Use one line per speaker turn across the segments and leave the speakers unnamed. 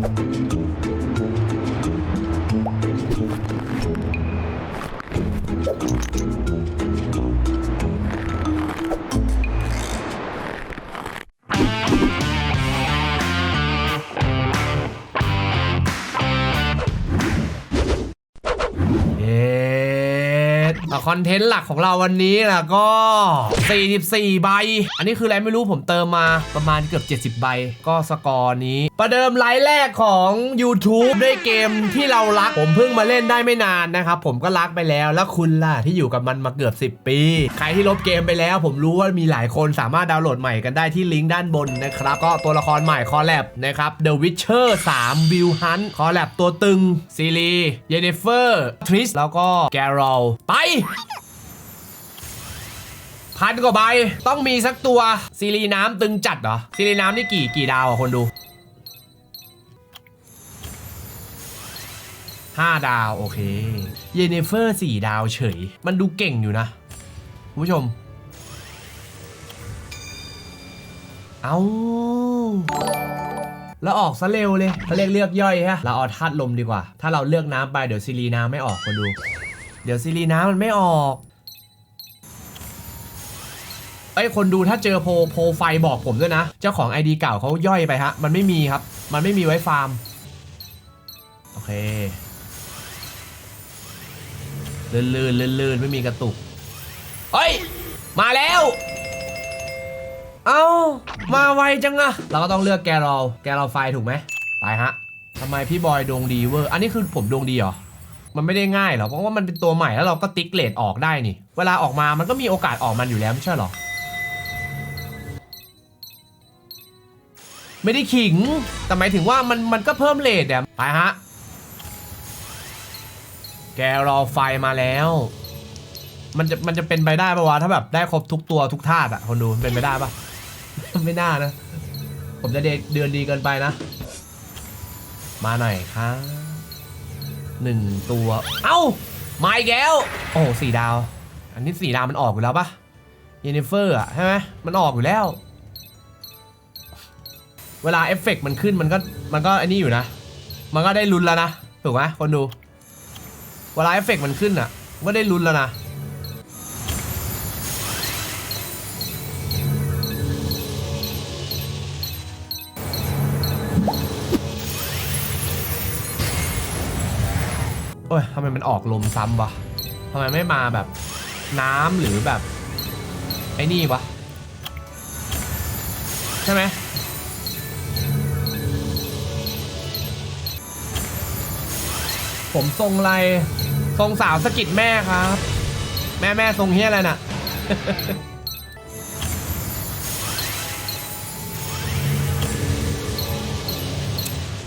Thank you. คอนเทนต์หลักของเราวันนี้ล่ะก็ 44 ใบ อันนี้คืออะไรไม่รู้ผมเติมมาประมาณเกือบ 70 ใบ ก็สกอร์นี้ ประเดิมไลฟ์แรกของ YouTube ด้วยเกมที่เรารัก ผมเพิ่งมาเล่นได้ไม่นานนะครับ ผมก็รักไปแล้วแล้วคุณล่ะที่อยู่กับมันมาเกือบ 10 ปี ใครที่ลบเกมไปแล้ว ผมรู้ว่ามีหลายคนสามารถดาวน์โหลดใหม่กันได้ที่ลิงก์ด้านบนนะครับก็ตัวละครใหม่คอแลบนะครับ The Witcher 3 Bill Hunt คอแลบตัวตึงซีรีเยเนเฟอร์ทริสแล้วก็แกรอลไปพันกว่าใบ ต้องมีสักตัว ซีรีน้ำตึงจัดเหรอ ซีรีน้ำนี่กี่กี่ดาวอะคนดู 5 ดาว โอเค เยเนเฟอร์ 4 ดาวเฉย มันดูเก่งอยู่นะคุณผู้ชม เอาแล้วออกซะเร็วเลยเขาเรียกเลือกย่อยฮะ เราเอาธาตุลมดีกว่า ถ้าเราเลือกน้ำไปเดี๋ยวซีรีน้ำไม่ออกคนดู เดี๋ยวซีรีน้ำมันไม่ออกเอ้คนดูถ้าเจอโพลโพไฟบอกผมด้วยนะ เจ้าของ ID เก่าเขาย่อยไปฮะ มันไม่มีครับ มันไม่มีไว้ฟาร์ม โอเคลื่นลื่นลื่นลื่นไม่มีกระตุกเฮ้ย มาแล้ว เอ้า มาไวจังอะเราก็ต้องเลือกแกเรอลแกเรอลไฟถูกไหมไปฮะทำไมพี่บอยดวงดีเวอร์ อันนี้คือผมดวงดีเหรอ มันไม่ได้ง่ายหรอกเพราะว่ามันเป็นตัวใหม่แล้วเราก็ติ๊กเลทออกได้นี่ เวลาออกมามันก็มีโอกาสออกมันอยู่แล้วไม่ใช่หรอ ไม่ได้ขิง แต่หมายถึงว่ามันมันก็เพิ่มเลทเนี่ยไปฮะ แกรอไฟมาแล้ว มันจะมันจะเป็นไปได้ปะวะถ้าแบบได้ครบทุกตัวทุกธาตุอะคนดูเป็นไปได้ปะไม่น่านะ ผมจะเดเดือนดีเกินไปนะ มาหน่อยครับ หนึ่งตัว เอ้า มาอีกแล้ว โอ้สี่ดาว อันนี้สี่ดาวมันออกอยู่แล้วปะเยนนิเฟอร์อะใช่ไหมมันออกอยู่แล้ว เวลาเอฟเฟกต์มันขึ้นมันก็มันก็อันนี้อยู่นะ มันก็ได้ลุ้นแล้วนะ ถูกไหมคนดู เวลาเอฟเฟกต์มันขึ้นอะ ก็ได้ลุ้นแล้วนะ อ้ยทำไมมันออกลมซ้ำวะทำไมไม่มาแบบน้ำหรือแบบ ไอ้นี่วะ ใช่ไหมผมทรงไรทรงสาวสะกิดแม่ครับ แม่แม่ทรงเฮียอะไรน่ะ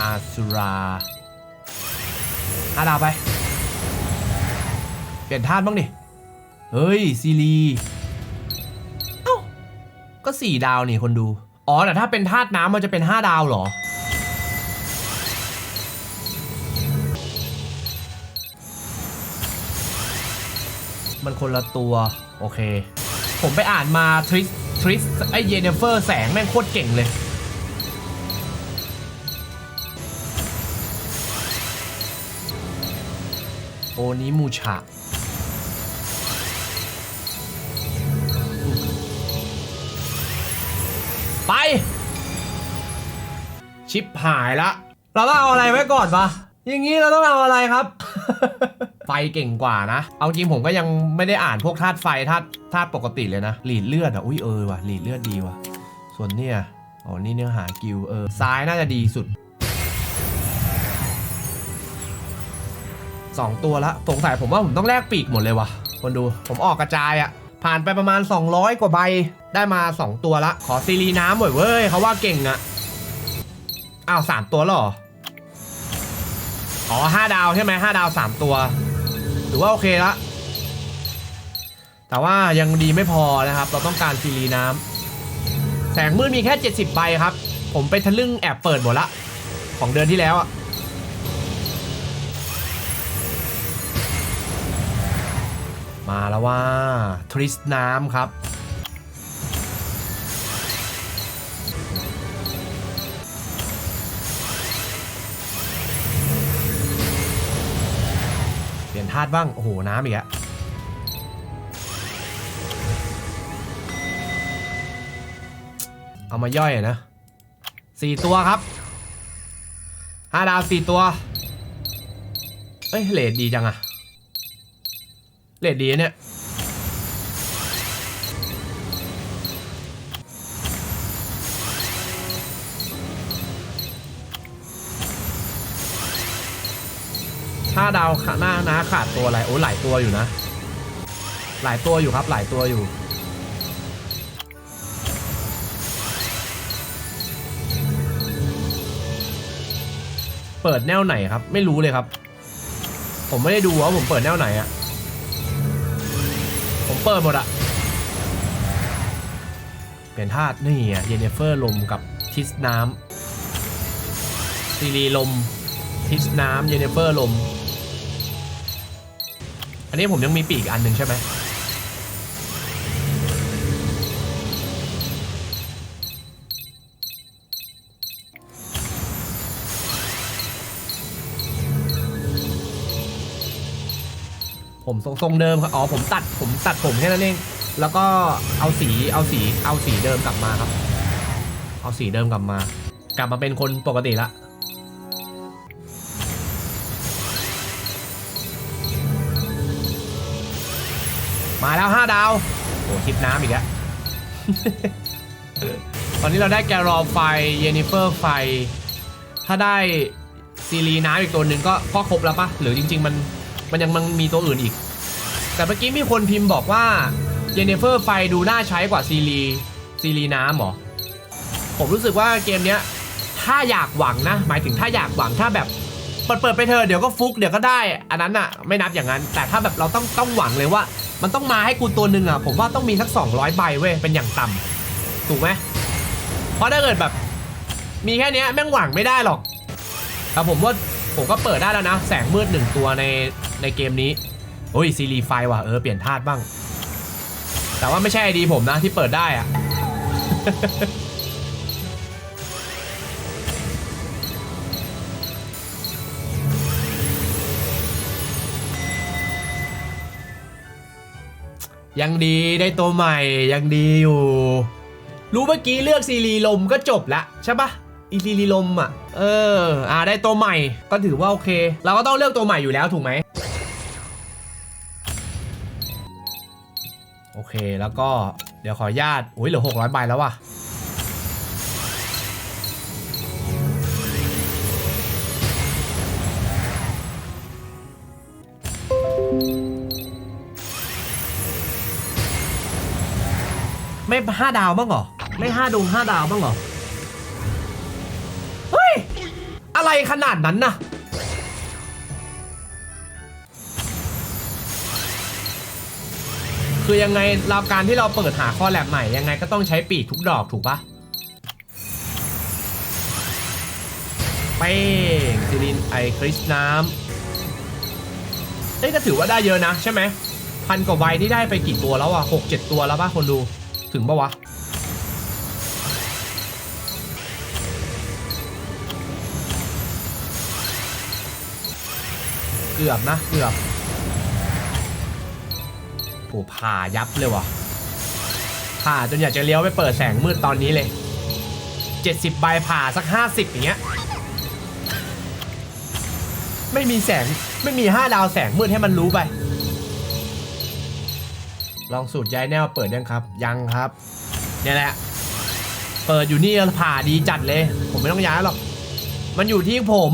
อาสุราห้าดาไป เปลี่ยนธาตุบ้างดิ เฮ้ย ซีรีเอ้า ก็สี่ดาวนี่คนดู อ๋อ แต่ถ้าเป็นธาตุน้ำมันจะเป็นห้าดาวเหรอ มันคนละตัว โอเค ผมไปอ่านมาทริสทริสไอเยเนเฟอร์แสงแม่งโคตรเก่งเลยโอนี้มูชะ ไป ชิปหายละ เราต้องเอาอะไรไว้ก่อนปะอย่างนี้เราต้องเอาอะไรครับ ไฟเก่งกว่านะ เอาจริงผมก็ยังไม่ได้อ่านพวกธาตุไฟธาตุธาตุปกติเลยนะหลีดเลือดอะอุ้ยเออว่ะหลีดเลือดดีว่ะ ส่วนเนี่ยอ๋อนี่เนื้อหากิลเออซ้ายน่าจะดีสุดสองตัวละสงสัยผมว่าผมต้องแลกปีกหมดเลยว่ะคนดูผมออกกระจายอะผ่านไปประมาณ 200 กว่าใบ ได้มา 2 ตัวละ ขอซีรีน้ำหน่อยเว้ยเขาว่าเก่งอะอ้าว3ตัวหรอ อ๋อ5ดาวใช่ไหม5ดาว3ตัว ถือว่าโอเคละ แต่ว่ายังดีไม่พอนะครับ เราต้องการซีรีน้ำแสงมืดมีแค่ 70 ใบครับ ผมไปทะลึ่งแอบเปิดหมดละ ของเดือนที่แล้วอะมาแล้วว่า ทริสน้ำครับ ธาตุบ้าง โอ้โห น้ำอีกอะเอามาย่อยนะสี่ตัวครับห้าดาวสี่ตัว เอ้ยเลดดีจังอะเลดดีเนี่ย ถ้าดาวขาหน้านะขาดตัวอะไรโอ้หลายตัวอยู่นะ หลายตัวอยู่ครับ หลายตัวอยู่ เปิดแนวไหนครับ ไม่รู้เลยครับ ผมไม่ได้ดูว่าผมเปิดแนวไหนอะผมเปิดหมดอะเปลี่ยนธาตุนี่อะเยเนเฟอร์ลมกับทิสน้ำซีรีลมทิสน้ำเยเนเฟอร์ลม อันนี้ผมยังมีปีกอันหนึ่งใช่ไหมผมทรงทรงเดิมครับ อ๋อ ผมตัด ผมตัดผมแค่นั้นเอง แล้วก็เอาสี เอาสี เอาสีเดิมกลับมาครับ เอาสีเดิมกลับมา กลับมาเป็นคนปกติละ มาแล้ว 5 ดาวโอ้ทิปน้ำอีกแล้วตอนนี้เราได้แกรอไฟเยนิเฟอร์ไฟ ถ้าได้ซีรีน้ำอีกตัวหนึ่งก็ก็ครบแล้วปะหรือจริง ๆ มันมันยังมันมีตัวอื่นอีก แต่เมื่อกี้มีคนพิมพ์บอกว่าเยนิเฟอร์ไฟดูน่าใช้กว่าซีรีซีรีน้ำเหรอ ผมรู้สึกว่าเกมเนี้ยถ้าอยากหวังนะ หมายถึงถ้าอยากหวังถ้าแบบเปิดเปิดไปเถอะเดี๋ยวก็ฟุกเดี๋ยวก็ได้ อันนั้นอะไม่นับอย่างนั้น แต่ถ้าแบบเราต้องต้องหวังเลยว่า มันต้องมาให้กูตัวหนึ่งอะ ผมว่าต้องมีสัก 200 ใบเว้ย เป็นอย่างต่ำถูกไหมเพราะถ้าเกิดแบบ มีแค่นี้แม่งหวังไม่ได้หรอกแต่ผมว่าผมก็เปิดได้แล้วนะ แสงมืดหนึ่งตัวในในเกมนี้โอ้ยซีรีไฟว่ะเออเปลี่ยนธาตุบ้าง แต่ว่าไม่ใช่ไอดีผมนะที่เปิดได้อะ ยังดีได้ตัวใหม่ยังดีอยู่ รู้เมื่อกี้เลือกซีรีลมก็จบละใช่ปะอีซีรีลมอะ เออ อ่าได้ตัวใหม่ก็ถือว่าโอเค เราก็ต้องเลือกตัวใหม่อยู่แล้วถูกไหมโอเคแล้วก็เดี๋ยวขออนุญาตอุ้ยเหลือ600ใบแล้วว่ะ ไม่ห้าดาวบ้างเหรอ ไม่ห้าดวงห้าดาวบ้างเหรอ เฮ้ย อะไรขนาดนั้นนะคือยังไงเราการที่เราเปิดหาข้อแลบใหม่ยังไงก็ต้องใช้ปีกทุกดอกถูกปะเป้งซิลินไอคริสน้ำเอ้ยก็ถือว่าได้เยอะนะใช่ไหมพันกว่าใบที่ได้ไปกี่ตัวแล้วอะหกเจ็ดตัวแล้วป่ะคนดู ถึงปะวะ เกือบนะ เกือบโอ้ผ่ายับเลยวะผ่าจนอยากจะเลี้ยวไปเปิดแสงมืดตอนนี้เลย 70 ใบผ่าสัก 50 อย่างเงี้ย ไม่มีแสง ไม่มี 5 ดาวแสงมืดให้มันรู้ไป ลองสูตรย้ายแนวเปิดยังครับ ยังครับ เนี่ยแหละ เปิดอยู่นี่ผ่าดีจัดเลย ผมไม่ต้องย้ายหรอก มันอยู่ที่ผม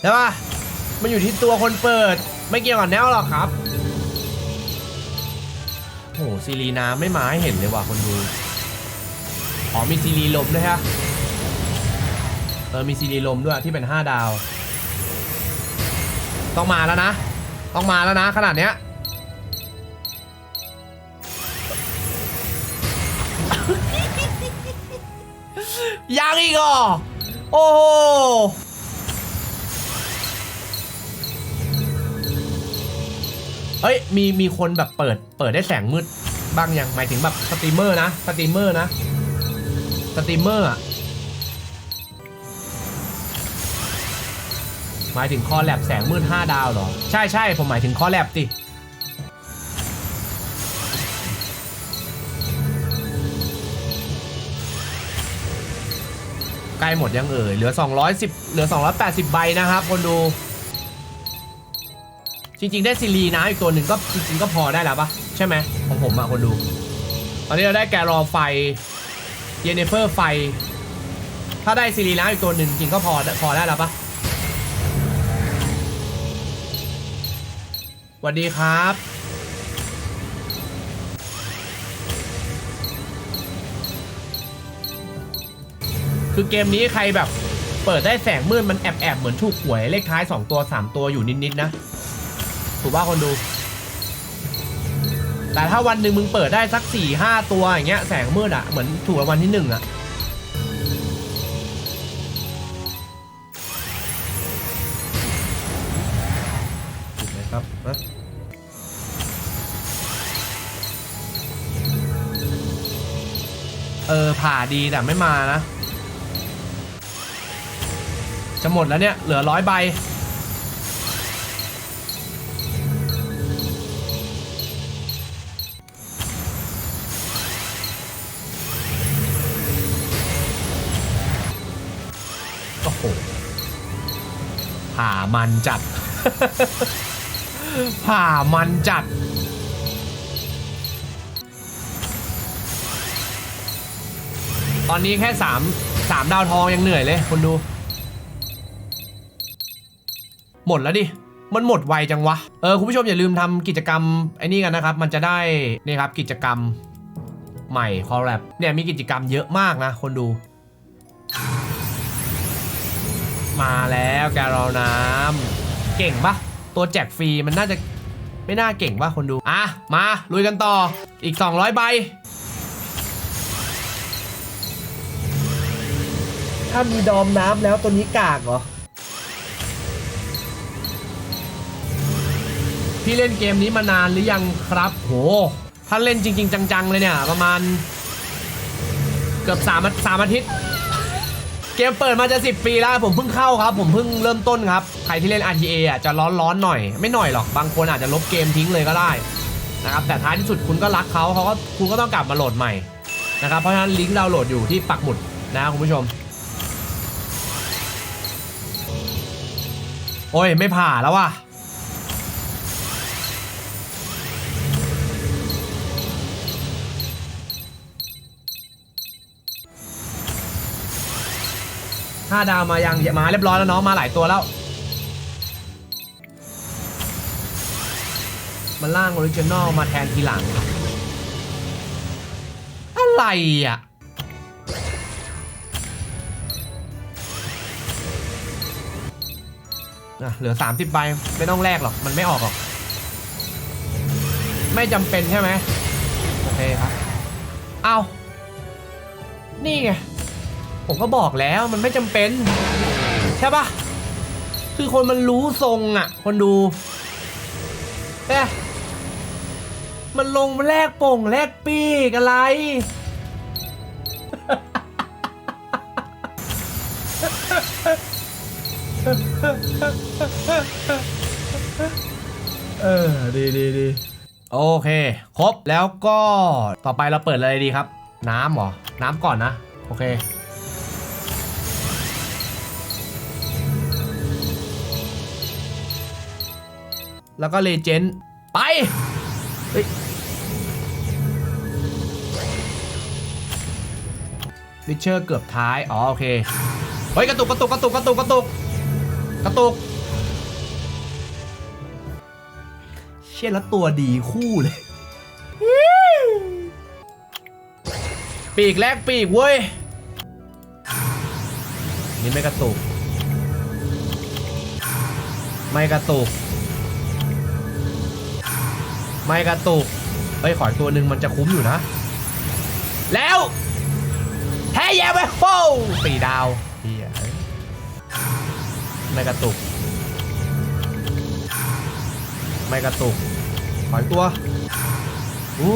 ใช่ปะมันอยู่ที่ตัวคนเปิด ไม่เกี่ยวกับแนวหรอกครับโอ้โหซีรีนาไม่มาให้เห็นเลยว่ะคนดู อ๋อมีซีรีลมด้วยฮะเออมีซีรีลมด้วยที่เป็น 5 ดาว ต้องมาแล้วนะ ต้องมาแล้วนะ ขนาดเนี้ย ยังอีกเหรอโอ้โหเอ้ยมีมีคนแบบเปิดเปิดได้แสงมืดบ้างยังหมายถึงแบบสตรีมเมอร์นะสตรีมเมอร์นะสตรีมเมอร์อะหมายถึงคอแลบแสงมืด5ดาวหรอ ใช่ใช่ผมหมายถึงคอแลบติ ใกล้หมดยังเอ่ยเหลือ 210 เหลือ 280 ใบนะครับคนดู จริง ๆ ได้ซีรีนะอีกตัวหนึ่งก็จริงๆก็พอได้แล้วปะใช่ไหมของผมอะคนดู ตอนนี้เราได้แกรอไฟเยเนเฟอร์ไฟ ถ้าได้ซีรีนะอีกตัวหนึ่งจริงก็พอพอได้แล้วปะสวัสดีครับ คือเกมนี้ใครแบบเปิดได้แสงมืดมันแอบแอบเหมือนถูกหวยเลขท้าย 2 ตัว 3 ตัวอยู่นิดๆนะ ถูกว่าคนดู แต่ถ้าวันหนึ่งมึงเปิดได้สัก 4 5 ตัวอย่างเงี้ยแสงมืดอะเหมือนถูกรางวัลที่หนึ่งอะถูกไหมครับนะเออผ่าดีแต่ไม่มานะ จะหมดแล้วเนี่ย เหลือร้อยใบ โอ้โหผ่ามันจัด ผ่ามันจัดตอนนี้แค่สามสามดาวทองยังเหนื่อยเลยคนดู หมดแล้วดิมันหมดไวจังวะ เออคุณผู้ชมอย่าลืมทำกิจกรรมไอ้นี่กันนะครับ มันจะได้นี่ครับกิจกรรมใหม่คอลแลบเนี่ยมีกิจกรรมเยอะมากนะ คนดู มาแล้วแกรอน้ำเก่งปะตัวแจกฟรีมันน่าจะไม่น่าเก่งปะคนดู อะ มาลุยกันต่ออีก 200 ใบ ถ้ามีดอมน้ำแล้วตัวนี้กากเหรอ พี่เล่นเกมนี้มานานหรือยังครับ โห ถ้าเล่นจริง ๆ จัง ๆ เลยเนี่ย ประมาณ เกือบ3อาสามอาทิตย์ เกมเปิดมาจะ 10 ปีแล้วผมเพิ่งเข้าครับ ผมเพิ่งเริ่มต้นครับ ใครที่เล่น RTA อะจะร้อนๆหน่อย ไม่หน่อยหรอก บางคนอาจจะลบเกมทิ้งเลยก็ได้นะครับ แต่ท้ายที่สุดคุณก็รักเขาเขาก็คุณก็ต้องกลับมาโหลดใหม่นะครับ เพราะฉะนั้นลิงก์ดาวน์โหลดอยู่ที่ปักหมุดนะค,คุณผู้ชม โอ้ยไม่ผ่าแล้วว่ะ ห้าดาวมายังมาเรียบร้อยแล้วน้องมาหลายตัวแล้ว มันล่างออริจินอลมาแทนทีหลัง อะไรอะอะเหลือ 30ใบไม่ต้องแลกหรอก มันไม่ออกหรอก ไม่จำเป็นใช่ไหมโอเคครับ เอา นี่ไง ผมก็บอกแล้วมันไม่จำเป็น ใช่ปะคือคนมันรู้ทรงอะ คนดูเอ๊ะมันลงมาแลกโป่งแลกปีกอะไร เออ ดีดีดีโอเค ครบแล้วก็ต่อไปเราเปิดอะไรดีครับ น้ำเหรอ น้ำก่อนนะ โอเค แล้วก็เลเจนด์ไปเฮ้ยวิเชอร์เกือบท้าย อ๋อ โอเค เฮ้ย กระตุก กระตุก กระตุก กระตุก กระตุก กระตุก เชี่ยแล้วตัวดีคู่เลย ปีกแรกปีกเว้ย นี่ไม่กระตุก ไม่กระตุก ไม่กระตุกเฮ้ยขออีกตัวหนึ่งมันจะคุ้มอยู่นะ แล้วแท้แย่ไปโป้สี่ดาวเฮียไม่กระตุก ไม่กระตุกขออีกตัวโอ้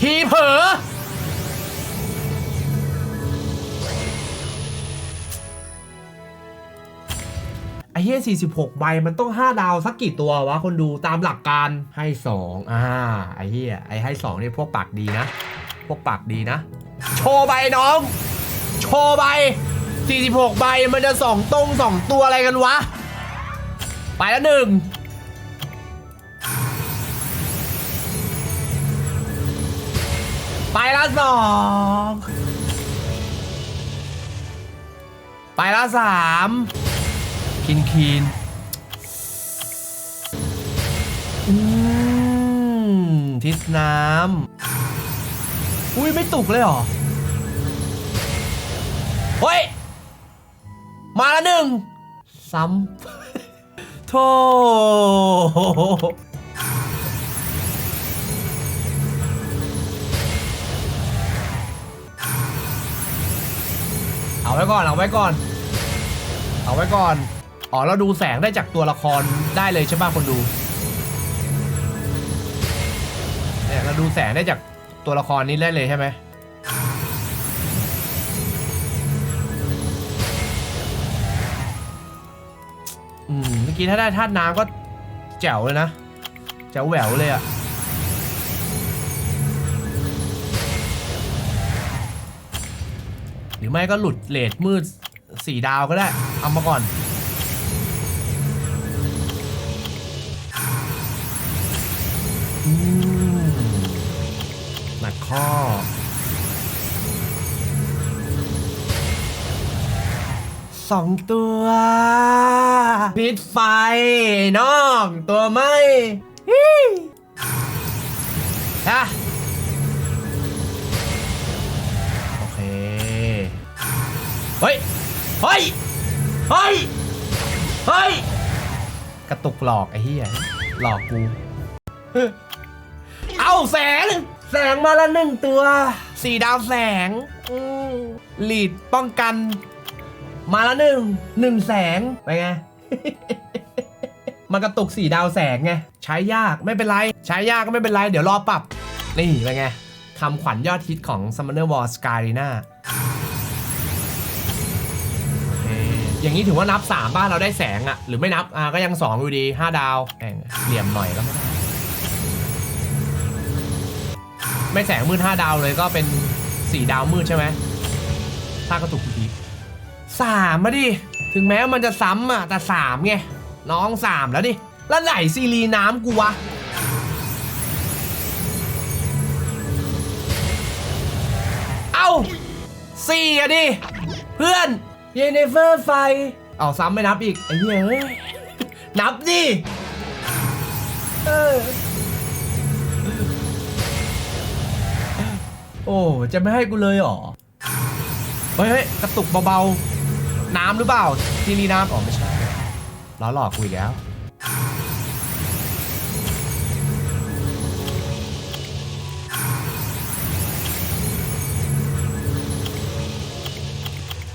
ทีเผลอ เหี้ย46 ใบมันต้อง 5 ดาวสักกี่ตัววะ คนดูตามหลักการให้ 2 อ่าไอ้เหี้ยไอ้ให้2นี่พวกปากดีนะ พวกปากดีนะ โชว์ใบน้อง โชว์ใบ 46 ใบมันจะสองตรงสองตัวอะไรกันวะ ไปแล้วหนึ่งไปแล้วสองไปแล้วสาม คินคินอืมทิศน้ำ อุ้ยไม่ตุกเลยเหรอ เฮ้ย มาแล้วหนึ่ง ซ้ำโธ่เอาไว้ก่อน เอาไว้ก่อน เอาไว้ก่อน อ๋อ เราดูแสงได้จากตัวละครได้เลยใช่ป่ะคนดู เนี่ยเราดูแสงได้จากตัวละครนี้ได้เลยใช่ไหมอืม เมื่อกี้ถ้าได้ธาตุน้ำก็แจ๋วเลยนะ แจ๋วแหววเลยอะหรือไม่ก็หลุดเลดมืดสี่ดาวก็ได้ เอามาก่อน หนักข้อ สองตัวปิดไฟน้องตัวไม่ฮะโอเค เฮ้ย เฮ้ย เฮ้ย เฮ้ย กระตุกหลอกไอ้เหี้ย หลอกกูาแสง แสงมาละหนึ่งตัวสี่ดาวแสงอืมลีดป้องกัน มาแล้วหนึ่งหนึ่งแสงไปไง มันกระตุกสี่ดาวแสงไงใช้ยากไม่เป็นไร ใช้ยากก็ไม่เป็นไร เดี๋ยวรอปรับ นี่ไปไงคำขวัญยอดฮิตของ Summoner War Skyarena โอเคอย่างนี้ถือว่านับ 3 บ้านเราได้แสงอะหรือไม่นับอ่าก็ยัง 2 อยู่ดี 5 ดาวแหม่งเหลี่ยมหน่อยก็ไม่ได้ ไม่แสงมืด5ดาวเลยก็เป็น4ดาวมืดใช่ไหมถ้ากระตุกทีสามมาดิ ถึงแม้มันจะซ้ำอะแต่สามไง น้องสามแล้วดิ แล้วไหนซีรีน้ำกูวะเอ้าสี่อะดิ เพื่อนเยเนเฟอร์ไฟ เอาซ้ำไม่นับอีก ไอ้เหี้ยเอ้ยนับดิ เออ อ้จะไม่ให้กูเลยเหรอ เฮ้ยเฮ้ยกระตุกเบาๆ น้ำหรือเปล่า ที่นี่น้ำอ๋อไม่ใช่ล้อหลอกกูอีกแล้ว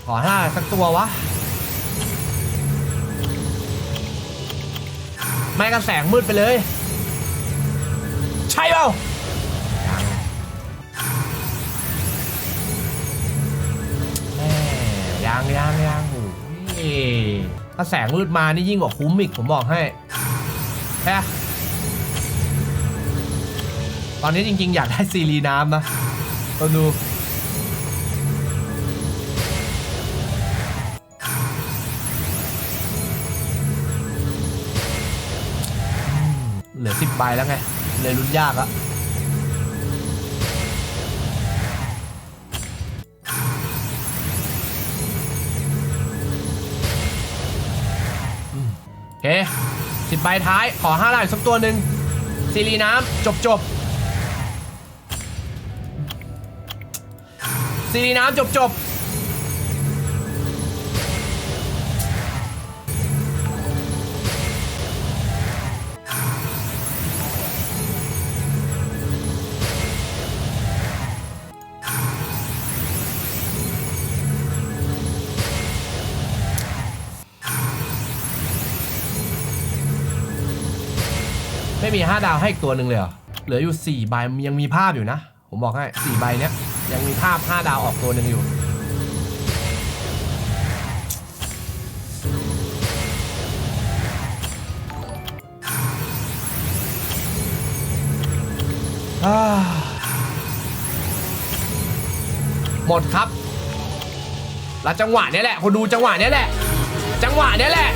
ขอห้าสักตัววะ ไม่กันแสงมืดไปเลย ใช่เปล่า ยังแม่ยังยังยังโอ้ยถ้าแสงมืดมานี่ยิ่งกว่าคุ้มอีกผมบอกให้แค่ตอนนี้จริง ๆ อยากได้ซีรีน้ำนะเราดูเหลือสิบใบแล้วไง เลยลุ้นยากอะ เคสิบใบท้าย ขอห้าดาวอีกสักตัวหนึ่งซีรีน้ำจบจบซีรีน้ำจบจบ ไม่มี 5 ดาวให้อีกตัวหนึ่งเลยเหรอ เหลืออยู่ 4 ใบยังมีภาพอยู่นะ ผมบอกให้4ใบเนี้ยยังมีภาพ 5 ดาวออกตัวหนึ่งอยู่ หมดครับ แล้วจังหวะนี้แหละคนดูจังหวะนี้แหละ จังหวะนี้แหละ